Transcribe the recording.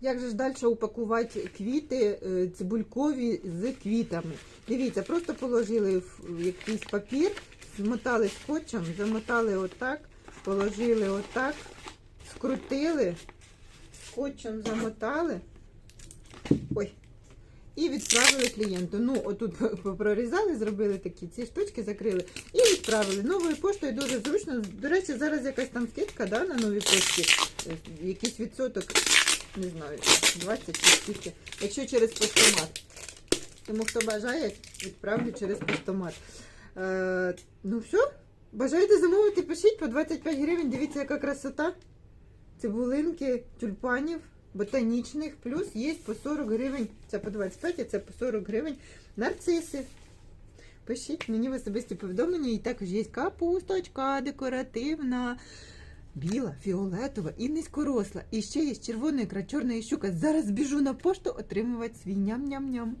Як же ж далі упакувати квіти е, цибулькові з квітами? Дивіться, просто положили в якийсь папір, змотали скотчем, замотали отак, положили отак, скрутили, скотчем замотали. Ой. І відправили клієнту. Ну, отут прорізали, зробили такі ці штучки, закрили і відправили. Новою поштою дуже зручно. До речі, зараз якась там скидка да, на новій пошті. Е, Якийсь відсоток, не знаю, 20 чи скільки, якщо через постомат. Тому хто бажає, відправлю через постомат. Е, ну все, бажаєте замовити, пишіть по 25 гривень. Дивіться, яка красота. Цибулинки, тюльпанів, ботанічних, плюс є по 40 гривень. Це по 25, а це по 40 гривень. Нарциси. Пишіть мені в особисті повідомлення. І також є капусточка декоративна. Біла, фіолетова і низькоросла. І ще є червона ікра, чорна і щука. Зараз біжу на пошту отримувати свій ням-ням-ням.